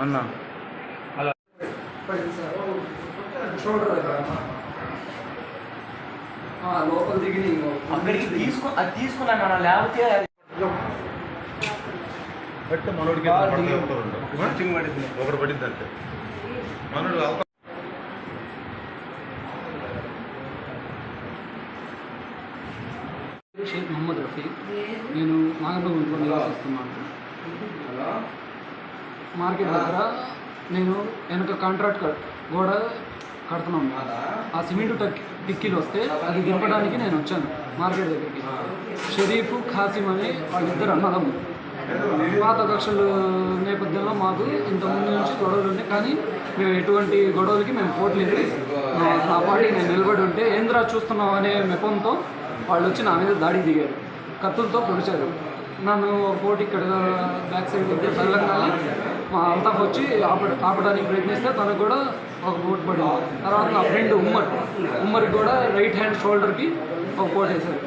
అన్న. ఆ, లోపల దిగి అక్కడికి తీసుకు అది తీసుకున్నాను అన్న లేకపోతే అది బట్టి మనోడికి ఒకటి పడింది. అంతే. మనోడు షేక్ మొహమ్మద్ రఫీ. నేను నాగర్గుంటలో నివాసిస్తున్నాను. మార్కెట్ దగ్గర నేను వెనక కాంట్రాక్ట్ కట్ గోడ కడుతున్నాను. ఆ సిమెంట్ టక్ టిక్కీలు వస్తే అది దింపడానికి నేను వచ్చాను మార్కెట్ దగ్గరికి. షరీఫ్ ఖాసిం అని వాళ్ళిద్దరు అన్నదమ్ము పాత కక్షలు నేపథ్యంలో మాకు ఇంతకుముందు నుంచి గొడవలు ఉన్నాయి కానీ మేము ఎటువంటి గొడవలకి మేము పోట్లేదు. నా- నా పార్టీ నేను నిలబడి ఉంటే ఏంద్రా చూస్తున్నావు? అనే మెపంతో వాళ్ళు వచ్చి నా మీద దాడికి దిగారు. కత్తులతో పొడిచారు. నన్ను పోటీ ఇక్కడ బ్యాక్ సైడ్ తగలంగానే మా అంతా వచ్చి ఆపడానికి ప్రయత్నిస్తే తనకు కూడా ఒక బోట్ పడింది. తర్వాత నా ఫ్రెండ్ ఉమ్మర్ ఉమ్మర్కి కూడా రైట్ హ్యాండ్ షోల్డర్కి ఒక కోట్ వేశారు.